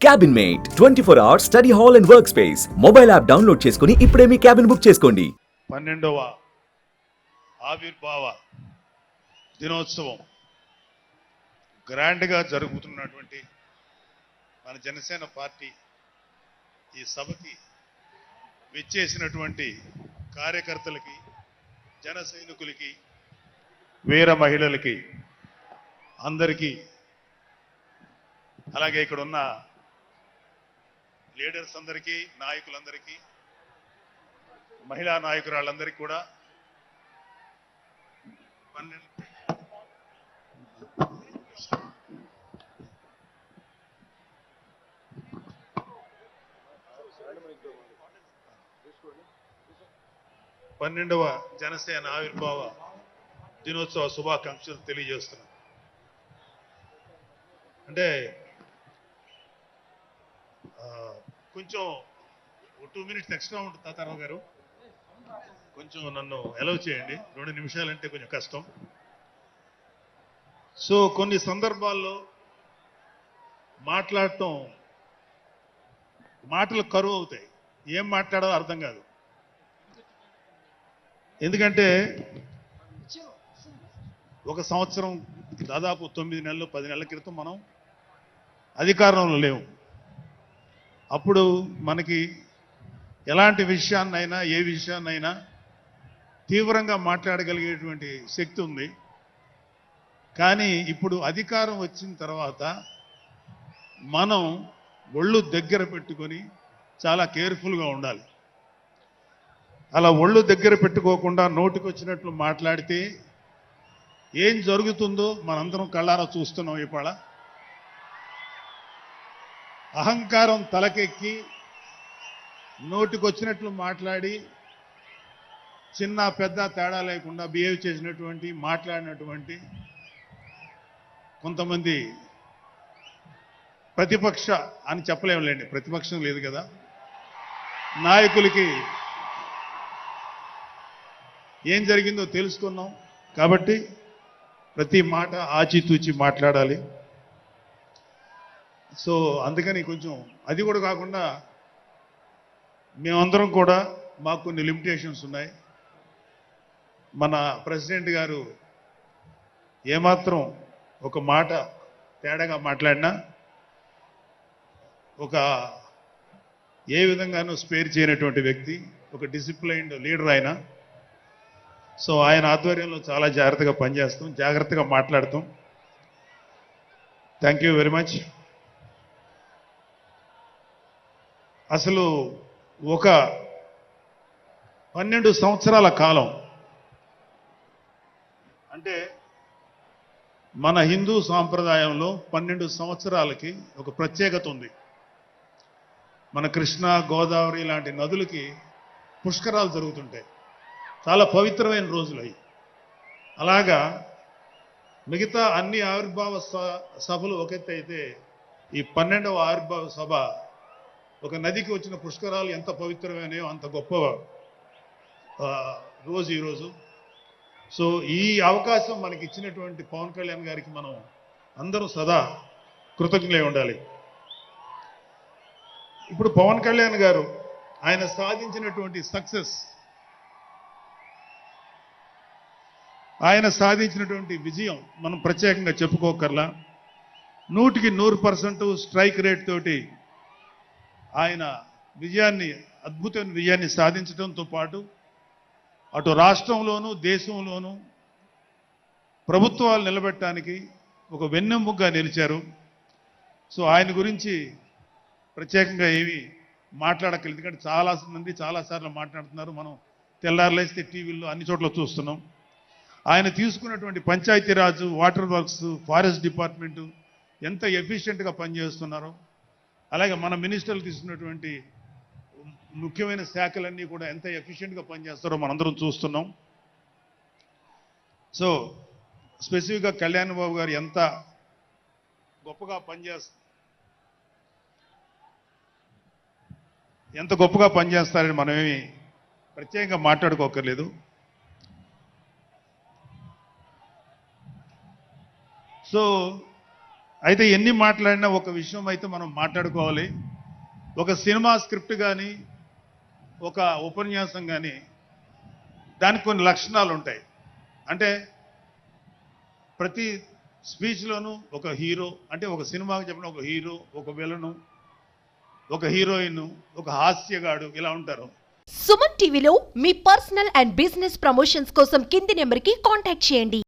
Cabin mate twenty four hours study hall and work space mobile app download చేసుకుని ఇప్పుడే మీ cabin book చేసుకోండి. పన్నెండవ ఆవిర్భావ దినోత్సవం. గ్రాండ్గా జరుగుతున్నటువంటి మన జనసేన పార్టీ ఈ సభకి విచ్చేసినటువంటి కార్యకర్తలకి జన సైనికులకి వీర మహిళలకి అందరికీ అలాగే ఇక్కడ ఉన్న లీడర్స్ అందరికీ నాయకులందరికీ మహిళా నాయకురాళ్ళందరికీ కూడా పన్నెండవ జనసేన ఆవిర్భావ దినోత్సవ శుభాకాంక్షలు తెలియజేస్తున్నాను అంటే కొంచెం టూ మినిట్స్ ఎక్స్ట్రా ఉంటుంది తాతారావు గారు. కొంచెం నన్ను అలౌ చేయండి. రెండు నిమిషాలంటే కొంచెం కష్టం. సో కొన్ని సందర్భాల్లో మాట్లాడటం మాటలు కరువు అవుతాయి. ఏం మాట్లాడాలో అర్థం కాదు. ఎందుకంటే ఒక సంవత్సరం దాదాపు తొమ్మిది నెలలు పది నెలల క్రితం మనం అధికారంలో లేవు అప్పుడు మనకి ఎలాంటి విషయాన్నైనా ఏ విషయాన్నైనా తీవ్రంగా మాట్లాడగలిగేటువంటి శక్తి ఉంది. కానీ ఇప్పుడు అధికారం వచ్చిన తర్వాత మనం ఒళ్ళు దగ్గర పెట్టుకొని చాలా కేర్ఫుల్గా ఉండాలి. అలా ఒళ్ళు దగ్గర పెట్టుకోకుండా నోటికి వచ్చినట్లు మాట్లాడితే ఏం జరుగుతుందో మనందరం కళ్ళారా చూస్తున్నాం ఇవాళ. అహంకారం తలకెక్కి నోటికొచ్చినట్లు మాట్లాడి చిన్న పెద్ద తేడా లేకుండా బిహేవ్ చేసినటువంటి మాట్లాడినటువంటి కొంతమంది ప్రతిపక్ష అని చెప్పలేములేండి ప్రతిపక్షం లేదు కదా. నాయకులకి ఏం జరిగిందో తెలుసుకున్నాం. కాబట్టి ప్రతి మాట ఆచితూచి మాట్లాడాలి. సో అందుకని కొంచెం అది కూడా కాకుండా మేమందరం కూడా మాకు కొన్ని లిమిటేషన్స్ ఉన్నాయి. మన ప్రెసిడెంట్ గారు ఏమాత్రం ఒక మాట తేడాగా మాట్లాడినా ఒక ఏ విధంగానూ స్పేర్ చేయనటువంటి వ్యక్తి ఒక డిసిప్లైన్డ్ లీడర్ ఆయన సో ఆయన ఆధ్వర్యంలో చాలా జాగ్రత్తగా పనిచేస్తాం జాగ్రత్తగా మాట్లాడతాం. Thank you very much. అసలు ఒక పన్నెండు సంవత్సరాల కాలం. అంటే మన హిందూ సాంప్రదాయంలో పన్నెండు సంవత్సరాలకి ఒక ప్రత్యేకత ఉంది. మన కృష్ణ గోదావరి లాంటి నదులకి పుష్కరాలు జరుగుతుంటాయి. చాలా పవిత్రమైన రోజులు అవి. అలాగా మిగతా అన్ని ఆవిర్భావ స- సభలు ఒక అయితే ఈ పన్నెండవ ఆవిర్భావ సభ ఒక నదికి వచ్చిన పుష్కరాలు ఎంత పవిత్రమైనయో అంత గొప్ప రోజు ఈరోజు సో ఈ అవకాశం మనకి ఇచ్చినటువంటి పవన్ కళ్యాణ్ గారికి మనం అందరూ సదా కృతజ్ఞులై ఉండాలి. ఇప్పుడు పవన్ కళ్యాణ్ గారు ఆయన సాధించినటువంటి సక్సెస్ ఆయన సాధించినటువంటి విజయం మనం ప్రత్యేకంగా చెప్పుకోకర్లా. నూటికి నూరు పర్సెంట్ స్ట్రైక్ రేట్ తోటి ఆయన విజయాన్ని అద్భుతమైన విజయాన్ని సాధించడంతో పాటు అటు రాష్ట్రంలోనూ దేశంలోనూ ప్రభుత్వాలు నిలబెట్టడానికి ఒక వెన్నెముగ్గా నిలిచారు. సో ఆయన గురించి ప్రత్యేకంగా ఏమి మాట్లాడక్కలేదు ఎందుకంటే చాలా మంది చాలాసార్లు మాట్లాడుతున్నారు. మనం తెల్లారులేస్తే టీవీల్లో అన్ని చోట్ల చూస్తున్నాం. ఆయన తీసుకున్నటువంటి Panchayati Raj water works forest department ఎంత ఎఫిషియెంట్గా పనిచేస్తున్నారో అలాగే మన మినిస్టర్లు తీసుకున్నటువంటి ముఖ్యమైన శాఖలన్నీ కూడా ఎంత ఎఫిషియెంట్గా పనిచేస్తారో మనందరం చూస్తున్నాం. సో స్పెసిఫిక్గా కళ్యాణ్ బాబు గారు ఎంత గొప్పగా పనిచేస్తారు ఎంత గొప్పగా పనిచేస్తారని మనమేమి ప్రత్యేకంగా మాట్లాడుకోకర్లేదు. సో అయితే ఎన్ని మాట్లాడినా ఒక విషయం అయితే మనం మాట్లాడుకోవాలి. ఒక సినిమా స్క్రిప్ట్ కానీ ఒక ఉపన్యాసం కానీ దానికి కొన్ని లక్షణాలు ఉంటాయి. అంటే ప్రతి స్పీచ్లోనూ ఒక హీరో అంటే ఒక సినిమాకి చెప్పిన ఒక హీరో ఒక విలను ఒక హీరోయిన్ ఒక హాస్యగాడు ఇలా ఉంటారు. సుమన్ టీవీలో మీ పర్సనల్ అండ్ బిజినెస్ ప్రమోషన్స్ కోసం కింది నెంబర్కి కాంటాక్ట్ చేయండి.